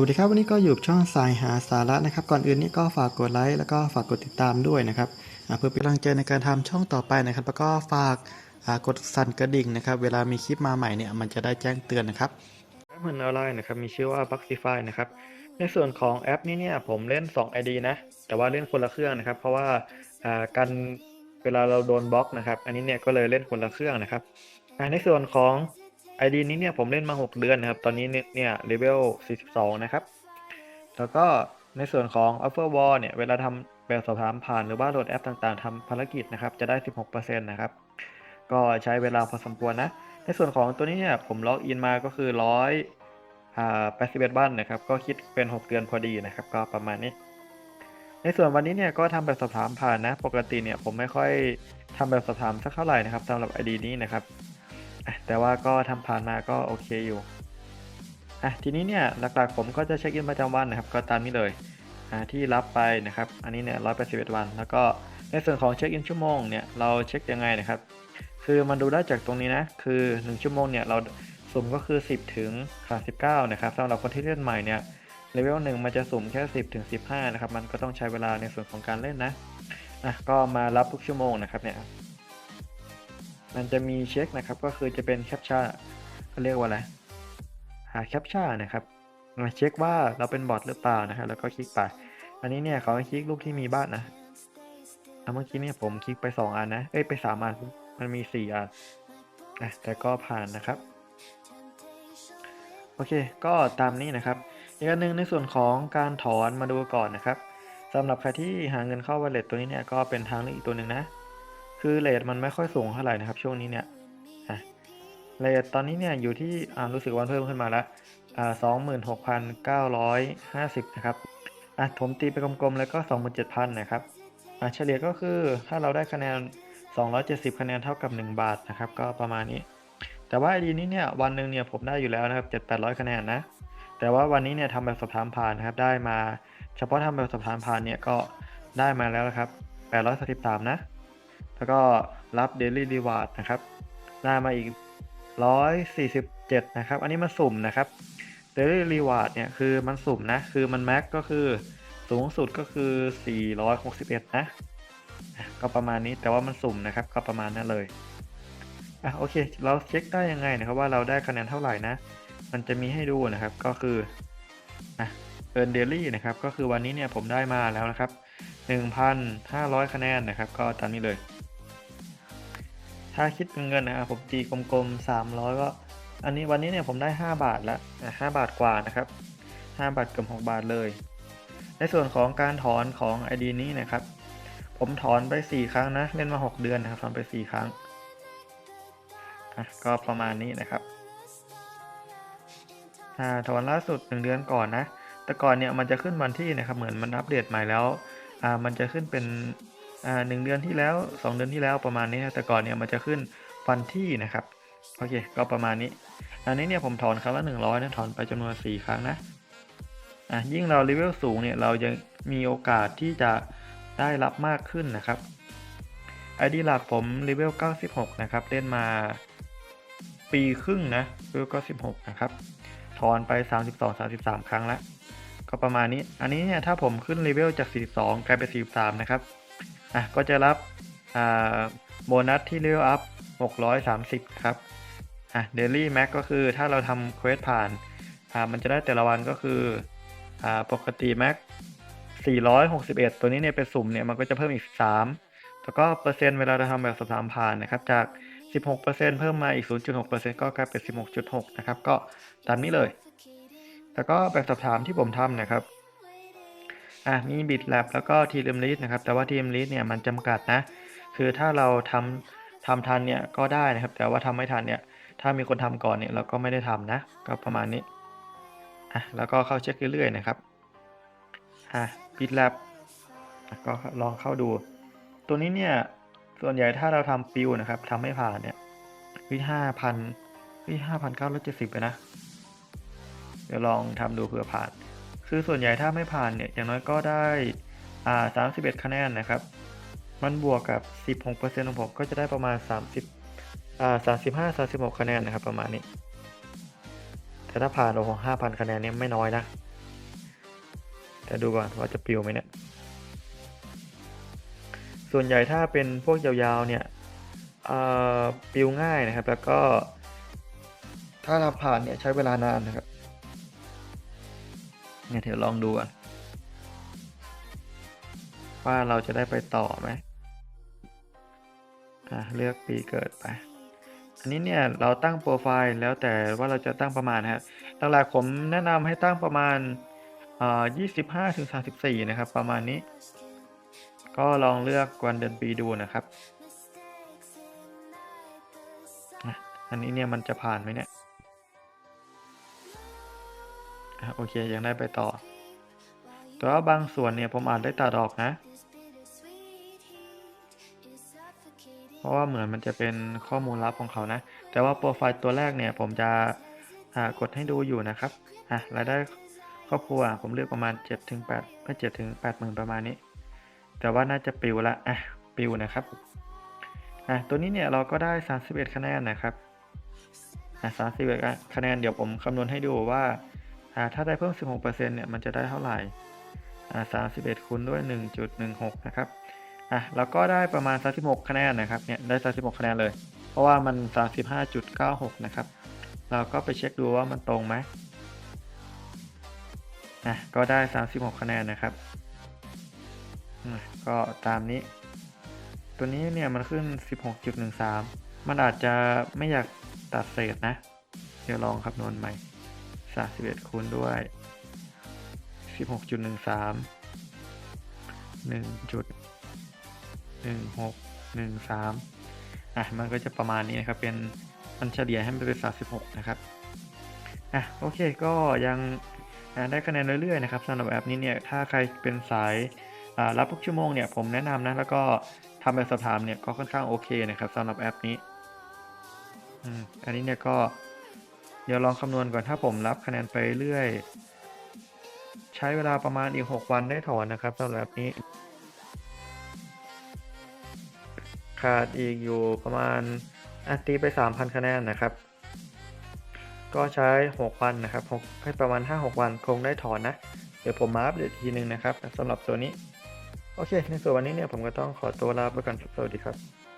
วัสดีครับวันนี้ก็อยู่ช่องสายหาสาระนะครับ ก่อนอื่นนี่ก็ฝากกดไลค์แล้วก็ฝากกดติดตามด้วยนะครับเพื่อเป็นกำลังใจในการทำช่องต่อไปนะครับ แล้วก็ฝากกดสั่นกระดิ่งนะครับ เวลามีคลิปมาใหม่เนี่ยมันจะได้แจ้งเตือนนะครับเหมือนออนไลน์นะครับมีชื่อว่า b u x i f y นะครับในส่วนของแอปนี้เนี่ยผมเล่น 2 ID นะ แต่ว่าเล่นคนละเครื่องนะครับ เพราะว่าการเวลาเราโดนบล็อกนะครับ อันนี้เนี่ยก็เลยเล่นคนละเครื่องนะครับในส่วนของ ID นี้เนี่ยผมเล่นมา 6 เดือนนะครับ ตอนนี้เนี่ยเนี่ยเลเวล 42 นะครับ แล้วก็ในส่วนของ Offer Wall เนี่ยเวลาทำแบบสอบถามผ่านหรือว่าโหลดแอปต่างๆทำภารกิจนะครับ จะได้ 16%นะครับ ก็ใช้เวลาพอสมควรนะ ในส่วนของตัวนี้เนี่ยผมล็อกอินมาก็คือ100อ่า81วันนะครับ ก็คิดเป็น 6 เดือนพอดีนะครับ ก็ประมาณนี้ ในส่วนวันนี้เนี่ยก็ทำแบบสอบถามผ่านนะ ปกติเนี่ยผมไม่ค่อยทำแบบสอบถามสักเท่าไหร่นะครับสำหรับ ID นี้นะครับ แต่ว่าก็ทำผ่านมาก็โอเคอยู่อะทีนี้เนี่ยหลักๆผมก็จะเช็คอินประจำวันนะครับก็ตามนี้เลยอ่าที่รับไปนะครับอันนี้เนี่ย181วัน แล้วก็ในส่วนของเช็คอินชั่วโมงเนี่ยเราเช็คยังไงนะครับ คือมันดูได้จากตรงนี้นะคือ 1 ชั่วโมงเนี่ยเราสุ่มก็คือ 10 ถึง 39 นะครับสำหรับคนที่เล่นใหม่เนี่ยเลเวลหนึ่งมันจะสุ่มแค่ 10 ถึง 15 นะครับ มันก็ต้องใช้เวลาในส่วนของการเล่นนะอะก็มารับทุกชั่วโมงนะครับเนี่ย มันจะมีเช็คนะครับ ก็คือจะเป็นแคปชั่นเขาเรียกว่าอะไร หาแคปชั่นนะครับมาเช็คว่าเราเป็นบอทหรือเปล่านะครับแล้วก็คลิกไป อันนี้เนี่ยเขาให้คลิกรูปที่มีบ้านนะอะเมื่อกี้เนี่ยผมคลิกไป 2 อันนะ เอ้ยไป 3 อัน มันมี 4 อันนะแต่ก็ผ่านนะครับ โอเค ก็ตามนี้นะครับ อีกอันหนึ่งในส่วนของการถอนมาดูก่อนนะครับสำหรับใครที่หาเงินเข้า wallet ตัวนี้เนี่ยก็เป็นทางเลือกอีกตัวหนึ่งนะ คือเลทมันไม่ค่อยสูงเท่าไหร่นะครับ ช่วงนี้เนี่ยเลทตอนนี้เนี่ยอยู่ที่รู้สึกวันเพิ่มขึ้นมาแล้วสองหมื่นหกพันเก้าร้อยห้าสิบนะครับอะผมตีไปกลมๆ แล้วก็สองหมื่นเจ็ดพันนะครับอะเฉลี่ยก็คือถ้าเราได้คะแนนสองร้อยเจ็ดสิบคะแนนเท่ากับหนึ่งบาทนะครับ ก็ประมาณนี้ แต่ว่าไอดีนี้เนี่ยวันหนึ่งเนี่ยผมได้อยู่แล้วนะครับเจ็ดแปดร้อยคะแนนนะ แต่ว่าวันนี้เนี่ยทำแบบสอบถามผ่านนะครับ ได้มา เฉพาะทำแบบสอบถามผ่านเนี่ยก็ได้มาแล้วนะครับแปดร้อยสิบสามนะ แล้วก็รับ Daily Reward นะครับ ได้มาอีก 147 นะครับ อันนี้มันสุ่มนะครับ Daily Reward เนี่ยคือมันสุ่มนะ คือมันแม็กก็คือสูงสุดก็คือ 461นะอะก็ประมาณนี้แต่ว่ามันสุ่มนะครับ ก็ประมาณนั้นเลยอะโอเค เราเช็คได้ยังไงนะครับว่าเราได้คะแนนเท่าไหร่นะ มันจะมีให้ดูนะครับก็คืออะเอิร์นเดลี่นะครับ ก็คือวันนี้เนี่ยผมได้มาแล้วนะครับ 1,500 คะแนนนะครับ ก็ตามนี้เลย ถ้าคิดเป็นเงินนะครับผมตีกลมๆ 300 ก็ อันนี้วันนี้เนี่ยผมได้ 5 บาทแล้วห้าบาทกว่านะครับ 5 บาทเกือบ6บาทเลย ในส่วนของการถอนของ ID นี้นะครับ ผมถอนไป 4 ครั้งนะ เล่นมา 6 เดือนนะครับถอนไป 4 ครั้งอะก็ประมาณนี้นะครับอถอนล่าสุด 1 เดือนก่อนนะ แต่ก่อนเนี่ยมันจะขึ้นวันที่นะครับ เหมือนมันอัปเดตใหม่แล้วอ่ามันจะขึ้นเป็น อ่าหนึ่งเดือนที่แล้ว 2 เดือนที่แล้วประมาณนี้นะแต่ก่อนเนี่ยมันจะขึ้นวันที่นะครับโอเค ก็ประมาณนี้ อันนี้เนี่ยผมถอนครั้งละ100นะถอนไปจำนวน 4 ครั้งนะอะยิ่งเราเลเวลสูงเนี่ยเราจะมีโอกาสที่จะได้รับมากขึ้นนะครับ ID หลักผมเลเวล96 นะครับ เล่นมาปีครึ่งนะเลเวล96 นะครับ ถอนไป 32-33 ครั้งแล้วก็ประมาณนี้ อันนี้เนี่ยถ้าผมขึ้นเลเวลจาก 42 กลายเป็น 43 นะครับ อะก็จะรับอ่าโบนัสที่เลเวลอัพ630 ครับอะเดลี่แม็กก็คือถ้าเราทำเควสผ่านอ่ามันจะได้แต่ละวันก็คืออ่าปกติแม็ก461 ตัวนี้เนี่ยเป็นสุ่มเนี่ยมันก็จะเพิ่มอีก 3 แล้วก็เปอร์เซ็นต์เวลาเราทำแบบสอบถามผ่านนะครับจาก 16%เพิ่มมาอีก 0.6%ก็กลายเป็น 16.6 นะครับ ก็ตามนี้เลย แล้วก็แบบสอบถามที่ผมทำนะครับ อะมีบิตแลบแล้วก็ทีมลิสนะครับ แต่ว่าทีมลิสเนี่ยมันจำกัดนะ คือถ้าเราทำทำทันเนี่ยก็ได้นะครับ แต่ว่าทำไม่ทันเนี่ย ถ้ามีคนทำก่อนเนี่ยเราก็ไม่ได้ทำนะ ก็ประมาณนี้อะแล้วก็เข้าเช็คเรื่อยๆนะครับอะบิตแลบก็ลองเข้าดู ตัวนี้เนี่ยส่วนใหญ่ถ้าเราทำปิวนะครับทำไม่ผ่านเนี่ยวิห้าพันวิห้าพันเก้าร้อยเจ็ดสิบไปนะ เดี๋ยวลองทำดูเผื่อผ่าน คือส่วนใหญ่ถ้าไม่ผ่านเนี่ยอย่างน้อยก็ได้อ่า31คะแนนนะครับ มันบวกกับ16%ของผมก็จะได้ประมาณ30อ่า35 36คะแนนนะครับประมาณนี้ แต่ถ้าผ่านโอ้โห5,000คะแนนเนี่ยไม่น้อยนะแต่ดูก่อนว่าจะปลิวไหมเนี่ย ส่วนใหญ่ถ้าเป็นพวกยาวๆเนี่ยปลิวง่ายนะครับ แล้วก็ ถ้าเราผ่านเนี่ยใช้เวลานานนะครับ เนี่ยเดี๋ยวลองดูก่อนว่าเราจะได้ไปต่อไหมอะเลือกปีเกิดไป อันนี้เนี่ยเราตั้งโปรไฟล์แล้วแต่ว่าเราจะตั้งประมาณนะครับหลักๆผมแนะนำให้ตั้งประมาณเอ่อ25ถึง34นะครับ ประมาณนี้ ก็ลองเลือกวันเดือนปีดูนะครับ อันนี้เนี่ยมันจะผ่านไหมเนี่ย โอเคยังได้ไปต่อ แต่ว่าบางส่วนเนี่ยผมอาจได้ตัดออกนะ เพราะว่าเหมือนมันจะเป็นข้อมูลลับของเขานะ แต่ว่าโปรไฟล์ตัวแรกเนี่ยผมจะกดให้ดูอยู่นะครับอะรายได้ครอบครัวผมเลือกประมาณ7ถึง8ไม่7ถึง8หมื่นประมาณนี้ แต่ว่าน่าจะปิวละอะปิวนะครับอะตัวนี้เนี่ยเราก็ได้ 31 คะแนนนะครับอะ31คะแนนเดี๋ยวผมคำนวณให้ดูว่า ถ้าได้เพิ่ม 16%เนี่ยมันจะได้เท่าไหร่31คูณด้วย 1.16 นะครับอะแล้วก็ได้ประมาณ 36 คะแนนนะครับ เนี่ย ได้ 36 คะแนนเลย เพราะว่ามัน 35.96 นะครับ เราก็ไปเช็คดูว่ามันตรงไหมอะ ก็ได้ 36 คะแนนนะครับ ก็ตามนี้ ตัวนี้เนี่ยมันขึ้น 16.13 มันอาจจะไม่อยากตัดเศษนะ เดี๋ยวลองคำนวณใหม่ 31คูณด้วย16.13 1จุดหนึ่งหกหนึ่งสามอะ มันก็จะประมาณนี้นะครับ เป็นมันเฉลี่ยให้มันเป็นสามสิบหกนะครับ อะ โอเค ก็ยังได้คะแนนเรื่อยๆนะครับสำหรับแอปนี้เนี่ย ถ้าใครเป็นสายรับทุกชั่วโมงเนี่ย ผมแนะนำนะ แล้วก็ทำแบบสอบถามเนี่ย ก็ค่อนข้างโอเคนะครับสำหรับแอปนี้อืมอันนี้เนี่ยก็ เดี๋ยวลองคำนวณก่อนถ้าผมรับคะแนนไปเรื่อย ใช้เวลาประมาณอีก 6 วันได้ถอนนะครับสำหรับนี้ ขาดอีกอยู่ประมาณอะตีไป 3,000 คะแนนนะครับ ก็ใช้ 6 วันนะครับ6ให้ประมาณ 5-6 วันคงได้ถอนนะ เดี๋ยวผมมาอัปเดตทีนึงนะครับสำหรับตัวนี้ โอเค ในส่วนวันนี้เนี่ยผมก็ต้องขอตัวลาไปก่อนสวัสดีครับ